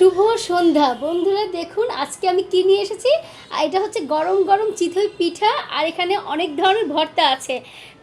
শুভ সন্ধ্যা। বন্ধুরা, দেখুন আজকে আমি কি নিয়ে এসেছি? আর এটা হচ্ছে গরম গরম চিথই পিঠা, আর এখানে অনেক ধরনের ভর্তা আছে।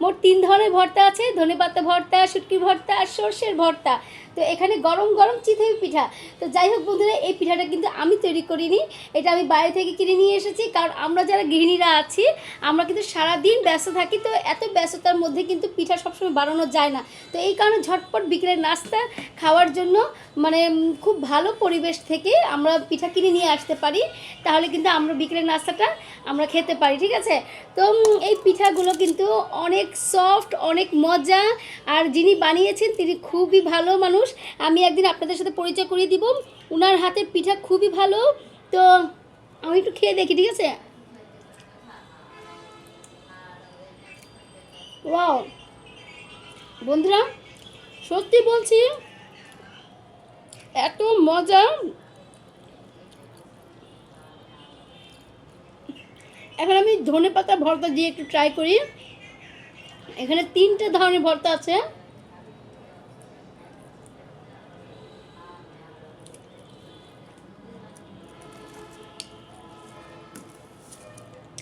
মোট তিন ধরনের ভর্তা আছে। ধনেপাতা ভর্তা, শুটকি ভর্তা, আর সর্ষের ভর্তা। তো এখানে গরম গরম চিতই পিঠা। তো যাই হোক বন্ধুরা, এই পিঠাটা কিন্তু আমি তৈরি করিনি। এটা আমি বাইরে থেকে কিনে নিয়ে এসেছি, কারণ আমরা যারা গৃহিণীরা আছি, আমরা কিন্তু সারাদিন ব্যস্ত থাকি, তো এত ব্যস্ততার মধ্যে কিন্তু পিঠা সবসময় বানানো যায় না। তো এই কারণে ঝটপট বিকেলের নাস্তা খাওয়ার জন্য মানে খুব ভালো পরিবেশ থেকে আমরা পিঠা কিনে নিয়ে আসতে পারি। তাহলে কিন্তু আমরা বিকেলের নাস্তাটা আমরা খেতে পারি, ঠিক আছে? তো এই পিঠাগুলো কিন্তু অনেক সফট অনেক মজা। আর যিনি বানিয়েছেন, তিনি খুবই ভালো মানুষ। আমি একদিন আপনাদের সাথে পরিচয় করিয়ে দিব। উনার হাতের পিঠা খুবই ভালো। তো আমি একটু খেয়ে দেখি, ঠিক আছে? ওয়াও। বন্ধুরা, সত্যি বলছি, এত মজা। এখন আমি ধনে পাতা ভর্তা দিয়ে একটু ট্রাই করি। এখানে তিনটে ধরনের ভর্তা আছে।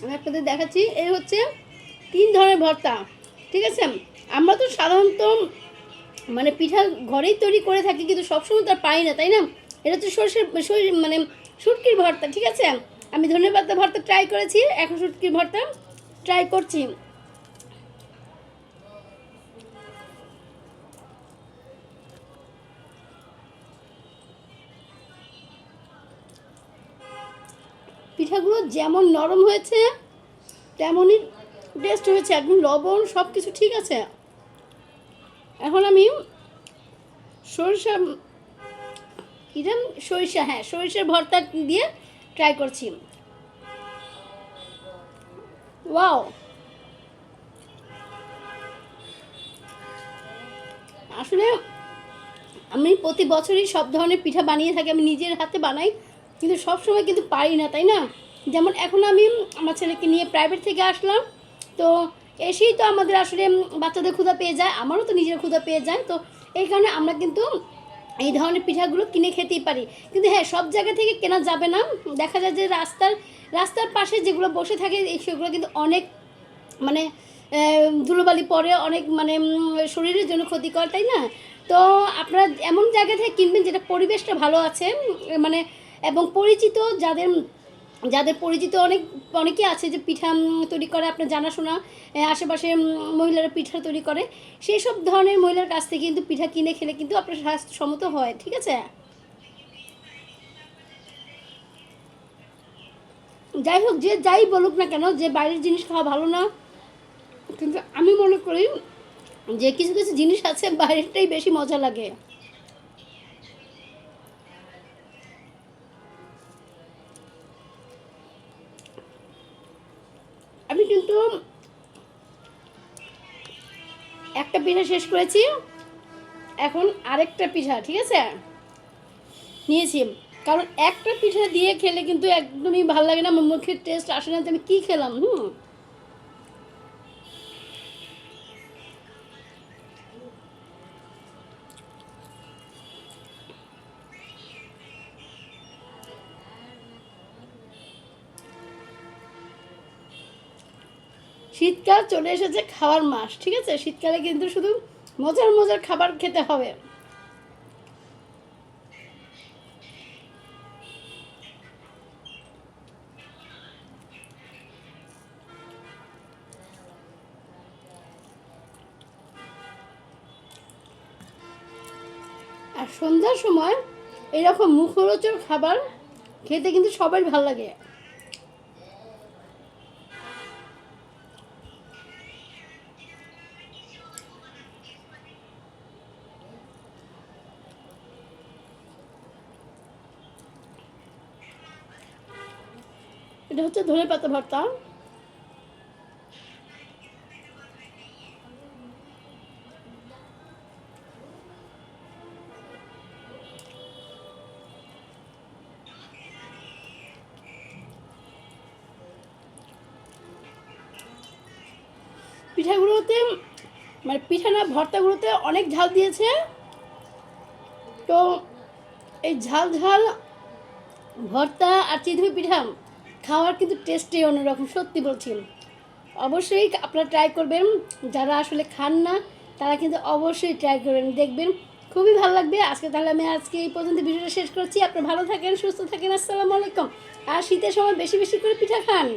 আমি আপনাদের দেখাচ্ছি এই হচ্ছে তিন ধরনের ভর্তা, ঠিক আছে? আমরা তো সাধারণত মানে পিঠা ঘরেই তৈরি করে থাকি, কিন্তু সবসময় তো আর পাই না, তাই না? এটা হচ্ছে সর্ষের শরীর মানে শুটকির ভর্তা, ঠিক আছে? আমি ধনে পাতা ভর্তা ট্রাই করেছি, এখন শুটকির ভর্তা ট্রাই করছি। পিঠাগুলো যেমন নরম হয়েছে, তেমনই টেস্ট হয়েছে, একদম লবণ সব কিছু ঠিক আছে। এখন আমি সরিষা কিরম সরিষা হ্যাঁ সরিষার ভর্তা দিয়ে ট্রাই করছি। ওয়াও আসলে আমি প্রতি বছরই সব ধরনের পিঠা বানিয়ে থাকি, আমি নিজের হাতে বানাই। কিন্তু সব সময় কিন্তু পারি না, তাই না? যেমন এখন আমি আমার ছেলেকে নিয়ে প্রাইভেট থেকে আসলাম, তো এসেই তো আমাদের আসলে বাচ্চাদের ক্ষুধা পেয়ে যায়, আমারও তো নিজের ক্ষুধা পেয়ে যায়, তো এই কারণে আমরা কিন্তু এই ধরনের পিঠাগুলো কিনে খেতেই পারি। কিন্তু হ্যাঁ সব জায়গা থেকে কেনা যাবে না। দেখা যায় যে রাস্তার রাস্তার পাশে যেগুলো বসে থাকে সেগুলো কিন্তু অনেক মানে ধুলোবালি পরে, অনেক মানে শরীরের জন্য ক্ষতিকর, তাই না? তো আপনারা এমন জায়গা থেকে কিনবেন যেটা পরিবেশটা ভালো আছে মানে এবং পরিচিত যাদের যাদের পরিচিত অনেক, অনেকে আছে যে পিঠা তৈরি করে, আপনার জানাশোনা আশেপাশে মহিলারা পিঠা তৈরি করে, সেই সব ধরনের মহিলার কাছ থেকে কিন্তু পিঠা কিনে খেলে কিন্তু আপনার স্বাস্থ্যসম্মত হয়, ঠিক আছে? যাই হোক, যে যাই বলুক না কেন, যে বাইরের জিনিস খাওয়া ভালো না, কিন্তু আমি মনে করি যে কিছু কিছু জিনিস আছে বাইরেরটাই বেশি মজা লাগে। কিন্তু একটা পিঠা শেষ করেছি। এখন আরেকটা পিঠা, ঠিক আছে? নিয়েছি। কারণ একটা পিঠা দিয়ে খেলে কিন্তু একদমই ভালো লাগে না, মুখের টেস্ট আসে না আমি কী খেলাম, হুম? শীতকাল চলে এসেছে খাওয়ার মাস, ঠিক আছে? শীতকালে কিন্তু শুধু মজার মজার খাবার খেতে হবে। আর সন্ধ্যার সময় এরকম মুখরোচক খাবার খেতে কিন্তু সবাই ভালো লাগে। এটা হচ্ছে ধনে পাতা ভর্তা। পিঠাগুলোতে মানে পিঠা না, ভর্তাগুলোতে অনেক ঝাল দিয়েছে। তো এই ঝাল ঝাল ভর্তা আর চিতই পিঠা খাওয়ার কিন্তু টেস্টই অন্যরকম, সত্যি বলছি। অবশ্যই আপনারা ট্রাই করবেন। যারা আসলে খান না, তারা কিন্তু অবশ্যই ট্রাই করবেন। দেখবেন, খুবই ভালো লাগবে। আজকে তাহলে আমি আজকে এই পর্যন্ত ভিডিওটা শেষ করছি। আপনারা ভালো থাকেন, সুস্থ থাকেন। আসসালামু আলাইকুম। আর শীতের সময় বেশি বেশি করে পিঠা খান।